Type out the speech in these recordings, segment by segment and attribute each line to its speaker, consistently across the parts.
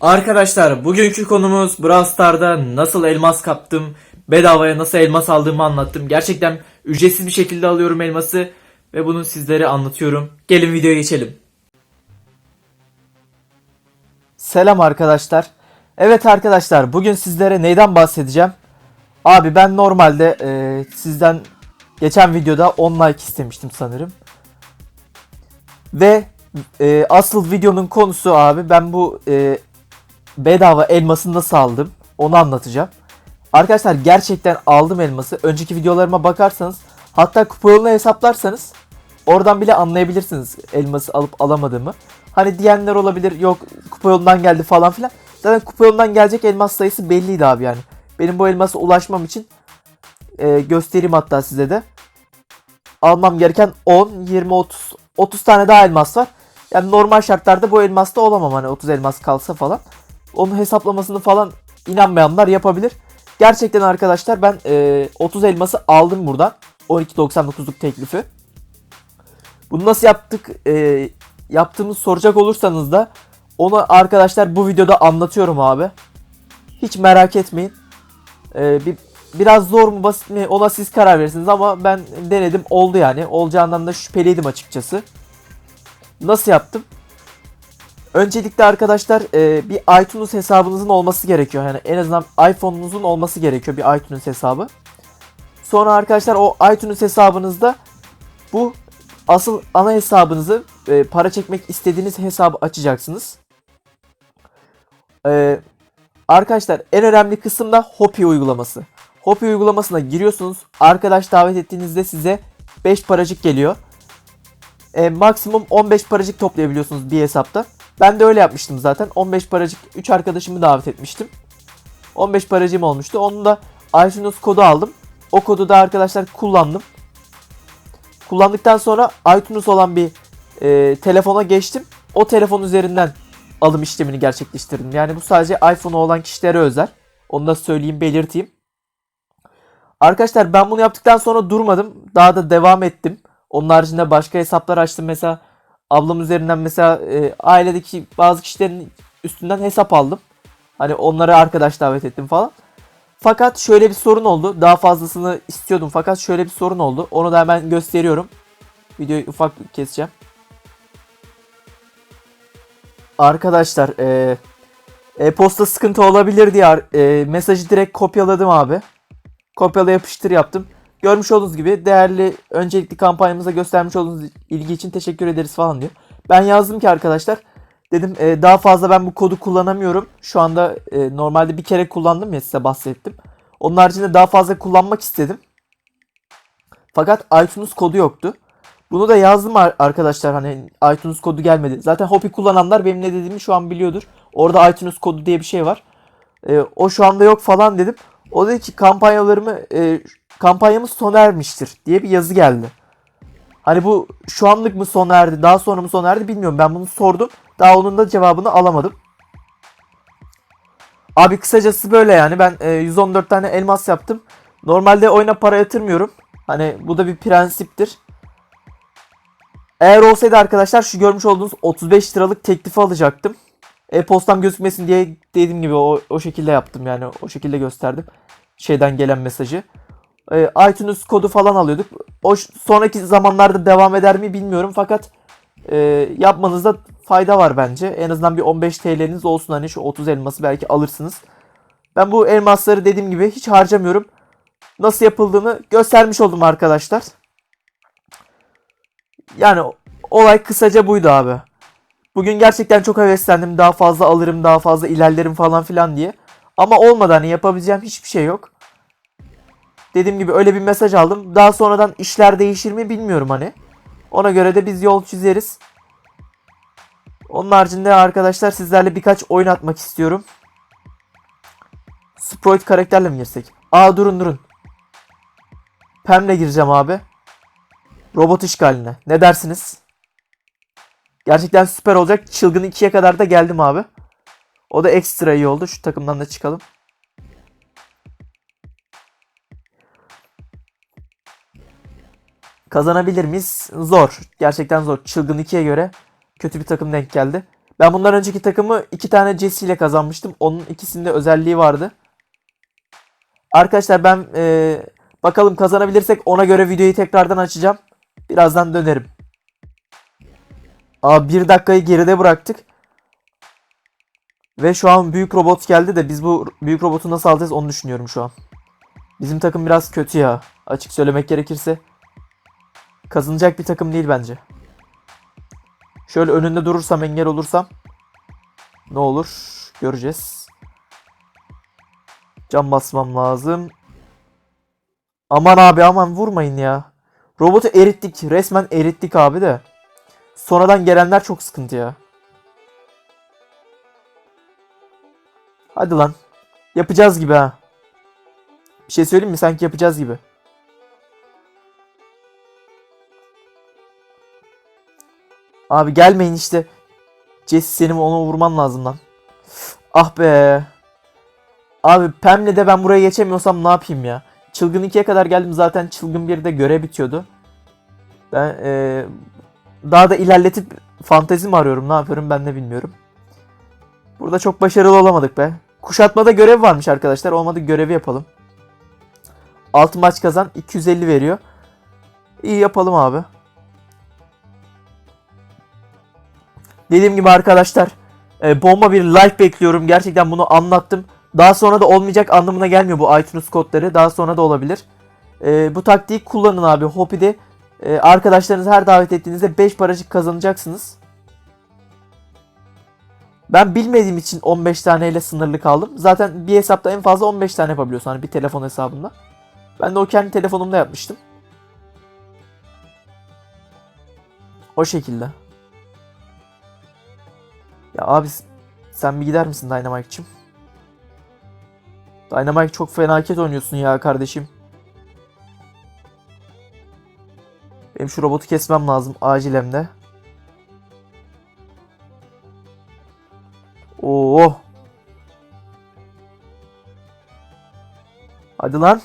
Speaker 1: Arkadaşlar bugünkü konumuz Brawl Stars'da nasıl elmas kaptım, bedavaya nasıl elmas aldığımı anlattım. Gerçekten ücretsiz bir şekilde alıyorum elması ve bunu sizlere anlatıyorum. Gelin videoya geçelim. Selam arkadaşlar. Evet arkadaşlar bugün sizlere neyden bahsedeceğim? Abi ben normalde e, sizden geçen videoda 10 like istemiştim sanırım. Ve e, asıl videonun konusu abi ben bu e, bedava elması nasıl aldım onu anlatacağım. Arkadaşlar gerçekten aldım elması. Önceki videolarıma bakarsanız hatta kupa hesaplarsanız oradan bile anlayabilirsiniz elması alıp alamadığımı. Hani diyenler olabilir yok kupa yolundan geldi falan filan. Zaten kupa yolundan gelecek elmas sayısı belliydi abi yani. Benim bu elmasa ulaşmam için e, göstereyim hatta size de. Almam gereken 10, 20, 30, 30 tane daha elmas var. Yani normal şartlarda bu elmasta olamam hani 30 elmas kalsa falan. Onun hesaplamasını falan inanmayanlar yapabilir. Gerçekten arkadaşlar ben e, 30 elması aldım buradan. 12.99'luk teklifi. Bunu nasıl yaptık e, yaptığımız soracak olursanız da onu arkadaşlar bu videoda anlatıyorum abi. Hiç merak etmeyin. E, bir, biraz zor mu basit mi ona siz karar verirsiniz ama ben denedim oldu yani. Olacağından da şüpheliydim açıkçası. Nasıl yaptım? Öncelikle arkadaşlar e, bir iTunes hesabınızın olması gerekiyor. Yani en azından iPhone'unuzun olması gerekiyor bir iTunes hesabı. Sonra arkadaşlar o iTunes hesabınızda bu asıl ana hesabınızı e, para çekmek istediğiniz hesabı açacaksınız. E, arkadaşlar en önemli kısım da Hopi uygulaması. Hopi uygulamasına giriyorsunuz. Arkadaş davet ettiğinizde size 5 paracık geliyor. E, maksimum 15 paracık toplayabiliyorsunuz bir hesapta. Ben de öyle yapmıştım zaten. 15 paracık 3 arkadaşımı davet etmiştim. 15 paracığım olmuştu. Onu da iTunes kodu aldım. O kodu da arkadaşlar kullandım. Kullandıktan sonra iTunes olan bir e, telefona geçtim. O telefon üzerinden alım işlemini gerçekleştirdim. Yani bu sadece iPhone'u olan kişilere özel. Onu da söyleyeyim, belirteyim. Arkadaşlar ben bunu yaptıktan sonra durmadım. Daha da devam ettim. Onun haricinde başka hesaplar açtım. Mesela ablam üzerinden mesela e, ailedeki bazı kişilerin üstünden hesap aldım. Hani onlara arkadaş davet ettim falan. Fakat şöyle bir sorun oldu. Daha fazlasını istiyordum fakat şöyle bir sorun oldu. Onu da hemen gösteriyorum. Videoyu ufak keseceğim. Arkadaşlar e, e-posta sıkıntı olabilir diye e, mesajı direkt kopyaladım abi. Kopyala yapıştır yaptım. Görmüş olduğunuz gibi değerli öncelikli kampanyamıza göstermiş olduğunuz ilgi için teşekkür ederiz falan diyor. Ben yazdım ki arkadaşlar dedim e, daha fazla ben bu kodu kullanamıyorum. Şu anda e, normalde bir kere kullandım ya size bahsettim. Onun haricinde daha fazla kullanmak istedim. Fakat iTunes kodu yoktu. Bunu da yazdım ar- arkadaşlar hani iTunes kodu gelmedi. Zaten Hopi kullananlar benim ne dediğimi şu an biliyordur. Orada iTunes kodu diye bir şey var. E, o şu anda yok falan dedim. O dedi ki kampanyalarımı e, kampanyamız sona ermiştir diye bir yazı geldi. Hani bu şu anlık mı sona erdi, daha sonra mı sona erdi bilmiyorum. Ben bunu sordum. Daha onun da cevabını alamadım. Abi kısacası böyle yani. Ben e, 114 tane elmas yaptım. Normalde oyuna para yatırmıyorum. Hani bu da bir prensiptir. Eğer olsaydı arkadaşlar şu görmüş olduğunuz 35 liralık teklifi alacaktım. E-postam gözükmesin diye dediğim gibi o, o şekilde yaptım yani. O şekilde gösterdim. Şeyden gelen mesajı e, iTunes kodu falan alıyorduk. O sonraki zamanlarda devam eder mi bilmiyorum fakat e, yapmanızda fayda var bence. En azından bir 15 TL'niz olsun hani şu 30 elması belki alırsınız. Ben bu elmasları dediğim gibi hiç harcamıyorum. Nasıl yapıldığını göstermiş oldum arkadaşlar. Yani olay kısaca buydu abi. Bugün gerçekten çok heveslendim. Daha fazla alırım, daha fazla ilerlerim falan filan diye. Ama olmadı hani yapabileceğim hiçbir şey yok. Dediğim gibi öyle bir mesaj aldım. Daha sonradan işler değişir mi bilmiyorum hani. Ona göre de biz yol çizeriz. Onun haricinde arkadaşlar sizlerle birkaç oyun atmak istiyorum. Sprite karakterle mi girsek? Aa durun durun. Pem'le gireceğim abi. Robot işgaline. Ne dersiniz? Gerçekten süper olacak. Çılgın 2'ye kadar da geldim abi. O da ekstra iyi oldu. Şu takımdan da çıkalım. Kazanabilir miyiz? Zor. Gerçekten zor. Çılgın 2'ye göre kötü bir takım denk geldi. Ben bundan önceki takımı iki tane Jesse ile kazanmıştım. Onun ikisinde özelliği vardı. Arkadaşlar ben e, bakalım kazanabilirsek ona göre videoyu tekrardan açacağım. Birazdan dönerim. Aa bir dakikayı geride bıraktık. Ve şu an büyük robot geldi de biz bu büyük robotu nasıl alacağız onu düşünüyorum şu an. Bizim takım biraz kötü ya. Açık söylemek gerekirse. Kazanacak bir takım değil bence. Şöyle önünde durursam engel olursam ne olur göreceğiz. Cam basmam lazım. Aman abi aman vurmayın ya. Robotu erittik. Resmen erittik abi de. Sonradan gelenler çok sıkıntı ya. Hadi lan. Yapacağız gibi ha. Bir şey söyleyeyim mi? Sanki yapacağız gibi. Abi gelmeyin işte. Jesse senin onu vurman lazım lan. Ah be. Abi Pam'le de ben buraya geçemiyorsam ne yapayım ya? Çılgın 2'ye kadar geldim zaten Çılgın 1'de görev bitiyordu. Ben eee, daha da ilerletip fantezi mi arıyorum ne yapıyorum ben de bilmiyorum. Burada çok başarılı olamadık be. Kuşatmada görev varmış arkadaşlar. Olmadı görevi yapalım. 6 maç kazan 250 veriyor. İyi yapalım abi. Dediğim gibi arkadaşlar e, bomba bir like bekliyorum. Gerçekten bunu anlattım. Daha sonra da olmayacak anlamına gelmiyor bu iTunes kodları. Daha sonra da olabilir. E, bu taktiği kullanın abi. Hopi'de e, arkadaşlarınızı her davet ettiğinizde 5 paracık kazanacaksınız. Ben bilmediğim için 15 taneyle sınırlı kaldım. Zaten bir hesapta en fazla 15 tane yapabiliyorsun. Hani bir telefon hesabında. Ben de o kendi telefonumda yapmıştım. O şekilde. Ya abi sen bir gider misin Dynamite'cim? Dynamite çok fenaket oynuyorsun ya kardeşim. Benim şu robotu kesmem lazım acil hem de. Oo. Hadi lan.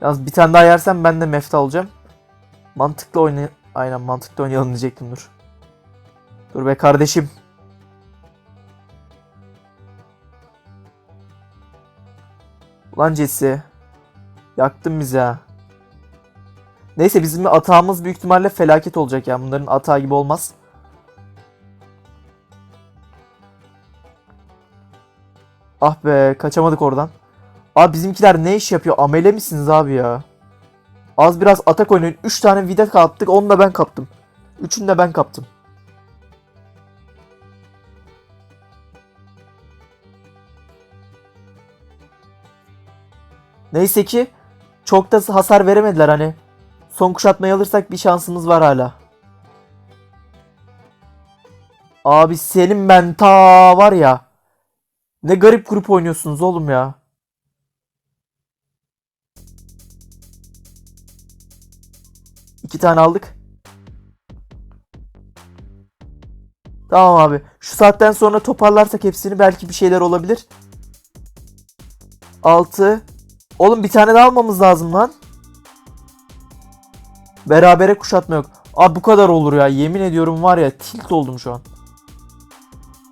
Speaker 1: Yalnız bir tane daha yersem ben de mefta olacağım. Mantıklı oynay... Aynen mantıklı oynayalım diyecektim dur. Dur be kardeşim. Ulan Jesse. Yaktın bizi ha. Neyse bizim atağımız büyük ihtimalle felaket olacak ya. Bunların atağı gibi olmaz. Ah be kaçamadık oradan. Abi bizimkiler ne iş yapıyor? Amele misiniz abi ya? Az biraz atak oynayın. 3 tane vida kaptık. Onu da ben kaptım. Üçünü de ben kaptım. Neyse ki çok da hasar veremediler hani. Son kuşatmayı alırsak bir şansımız var hala. Abi senin ben ta var ya. Ne garip grup oynuyorsunuz oğlum ya. İki tane aldık. Tamam abi. Şu saatten sonra toparlarsak hepsini belki bir şeyler olabilir. 6. Oğlum bir tane daha almamız lazım lan. Berabere kuşatma yok. Abi bu kadar olur ya. Yemin ediyorum var ya tilt oldum şu an.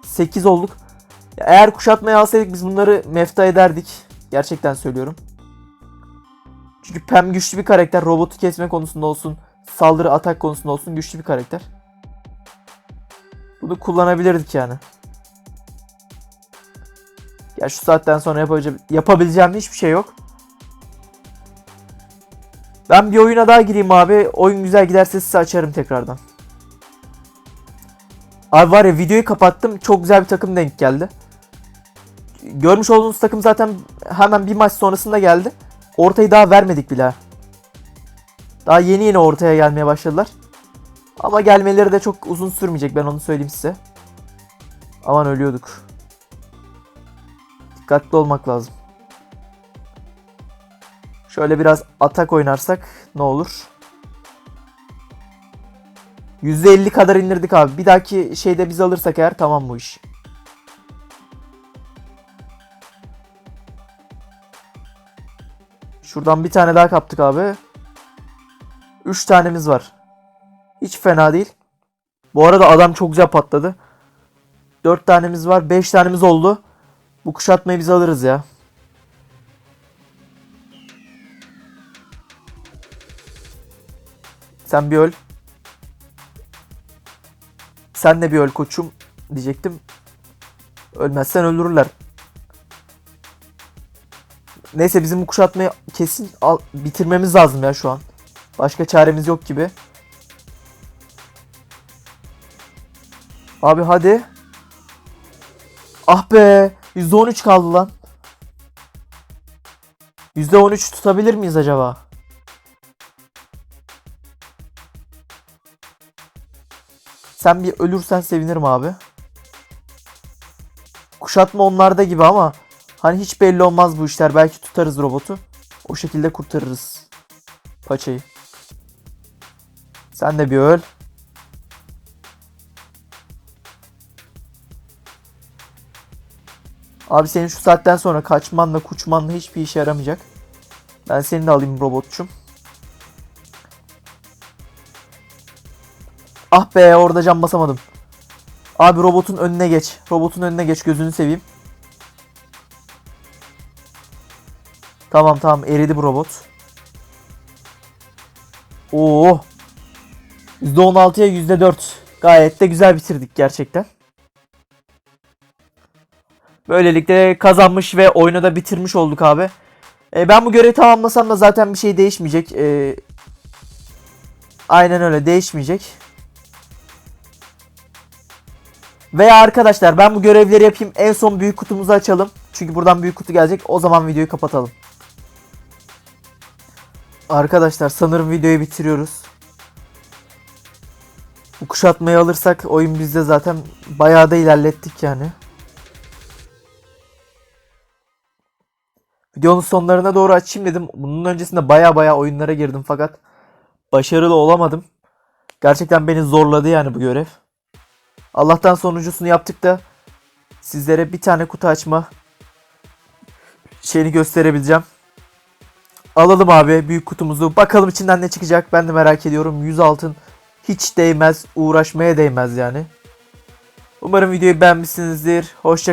Speaker 1: 8 olduk. Eğer kuşatmayı alsaydık biz bunları mefta ederdik. Gerçekten söylüyorum. Çünkü Pem güçlü bir karakter. Robotu kesme konusunda olsun. Saldırı atak konusunda olsun güçlü bir karakter. Bunu kullanabilirdik yani. Ya şu saatten sonra yapabileceğim, yapabileceğim hiçbir şey yok. Ben bir oyuna daha gireyim abi. Oyun güzel giderse size açarım tekrardan. Abi var ya videoyu kapattım. Çok güzel bir takım denk geldi. Görmüş olduğunuz takım zaten hemen bir maç sonrasında geldi. Ortayı daha vermedik bile. Daha yeni yeni ortaya gelmeye başladılar. Ama gelmeleri de çok uzun sürmeyecek ben onu söyleyeyim size. Aman ölüyorduk. Dikkatli olmak lazım. Şöyle biraz atak oynarsak ne olur? %50 kadar indirdik abi. Bir dahaki şeyde biz alırsak eğer tamam bu iş. Şuradan bir tane daha kaptık abi. 3 tanemiz var. Hiç fena değil. Bu arada adam çok güzel patladı. 4 tanemiz var. 5 tanemiz oldu. Bu kuşatmayı biz alırız ya. Sen bir öl. Sen de bir öl koçum diyecektim. Ölmezsen öldürürler. Neyse bizim bu kuşatmayı kesin al, bitirmemiz lazım ya şu an. Başka çaremiz yok gibi. Abi hadi. Ah be. %13 kaldı lan. %13 tutabilir miyiz acaba? Sen bir ölürsen sevinirim abi. Kuşatma onlarda gibi ama hani hiç belli olmaz bu işler. Belki tutarız robotu. O şekilde kurtarırız paçayı. Sen de bir öl. Abi senin şu saatten sonra kaçmanla kuçmanla hiçbir işe yaramayacak. Ben seni de alayım robotçum. Ah be orada cam basamadım. Abi robotun önüne geç. Robotun önüne geç gözünü seveyim. Tamam tamam eridi bu robot. Oo. %16'ya %4. Gayet de güzel bitirdik gerçekten. Böylelikle kazanmış ve oyunu da bitirmiş olduk abi. E, ben bu görevi tamamlasam da zaten bir şey değişmeyecek. E, aynen öyle değişmeyecek. Veya arkadaşlar ben bu görevleri yapayım. En son büyük kutumuzu açalım. Çünkü buradan büyük kutu gelecek. O zaman videoyu kapatalım. Arkadaşlar sanırım videoyu bitiriyoruz. Bu kuşatmayı alırsak oyun bizde zaten bayağı da ilerlettik yani. Videonun sonlarına doğru açayım dedim. Bunun öncesinde baya baya oyunlara girdim fakat başarılı olamadım. Gerçekten beni zorladı yani bu görev. Allah'tan sonuncusunu yaptık da sizlere bir tane kutu açma şeyini gösterebileceğim. Alalım abi büyük kutumuzu. Bakalım içinden ne çıkacak ben de merak ediyorum. 100 altın hiç değmez. Uğraşmaya değmez yani. Umarım videoyu beğenmişsinizdir. Hoşça